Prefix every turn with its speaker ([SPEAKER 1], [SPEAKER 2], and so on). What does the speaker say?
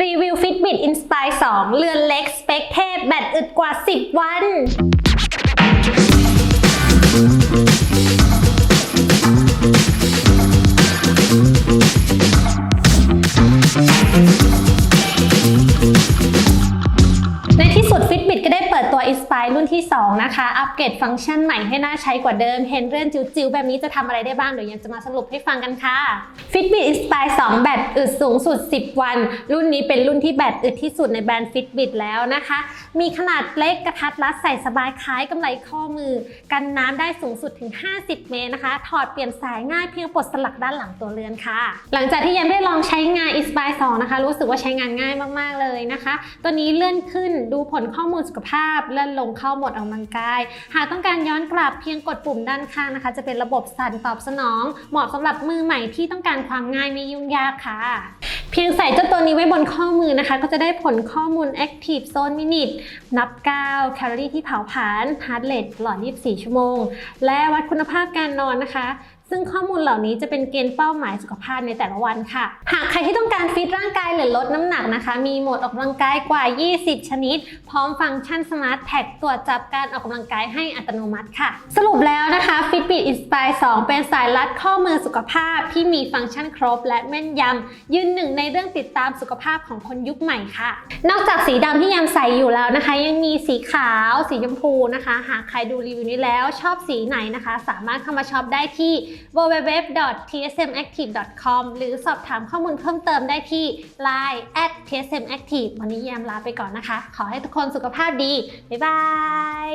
[SPEAKER 1] รีวิว Fitbit Inspire 2 เรือนเล็ก สเปคเทพ แบตอึดกว่า 10 วัน ในที่สุด Fitbit ก็ได้เปิดตัว Inspire รุ่นที่ 2 นะคะ อัปเกรดฟังก์ชันใหม่ให้น่าใช้กว่าเดิม เห็นเรื่องจิ๋วๆ แบบนี้จะทำอะไรได้บ้าง เดี๋ยวยังจะมาสรุปให้ฟังกันค่ะ Fitbit Inspire 2 แบตอึดสูงสุด 10 วัน รุ่นนี้เป็นรุ่นที่แบตอึดที่สุดในแบรนด์ Fitbit แล้วนะคะ มีขนาดเล็กกระทัดรัดใส่สบายคล้ายกำไรข้อมือ กันน้ำได้สูงสุดถึง 50 เมตรนะคะ ถอดเปลี่ยนสายง่ายเพียงปลดสลักด้านหลังตัวเรือนค่ะ หลังจากที่ยังได้ลองใช้งาน Inspire 2 นะคะ รู้สึกว่าใช้งานง่ายมากๆเลยนะคะ ตัวนี้เลื่อนขึ้นดูผลข้อข้อมูลสุขภาพ เลื่อนลงเข้าหมดออกกำลังกาย หากต้องการย้อนกลับเพียงกดปุ่มด้านข้างนะคะ จะเป็นระบบสั่นตอบสนอง เหมาะสำหรับมือใหม่ที่ต้องการความง่ายไม่ยุ่งยากค่ะ เพียงใส่เจ้าตัวนี้ไว้บนข้อมือนะคะ ก็จะได้ผลข้อมูล Active Zone Minute นับก้าวแคลอรี่ที่เผาผลาญ Heart Rate ตลอด 24 ชั่วโมง และวัดคุณภาพการนอนนะคะ ซึ่งข้อมูลเหล่านี้จะเป็นเกณฑ์เป้าหมายสุขภาพในแต่ละวันค่ะ หากใครที่ต้องการฟิตร่างกายหรือลดน้ำหนักนะคะ มีโหมดออกกำลังกายกว่า 20 ชนิด พร้อมฟังก์ชัน Smart Tag ตรวจจับการออกกำลังกายให้อัตโนมัติค่ะ สรุปแล้วนะคะ Fitbit Inspire 2 เป็นสายรัดข้อมือสุขภาพที่มีฟังก์ชันครบ และแม่นยำยืนหนึ่งในเรื่องติดตามสุขภาพของคนยุคใหม่ค่ะ นอกจากสีดำที่ยำใส่อยู่แล้วนะคะ ยังมีสีขาว สีชมพูนะคะ หากใครดูรีวิวนี้แล้วชอบสีไหนนะคะ สามารถเข้ามาช็อปได้ที่ www.tsmactive.com หรือสอบถามข้อมูลเพิ่มเติมได้ที่ line @tsmactive วันนี้แยมลาไปก่อนนะคะ ขอให้ทุกคนสุขภาพดี บ๊ายบาย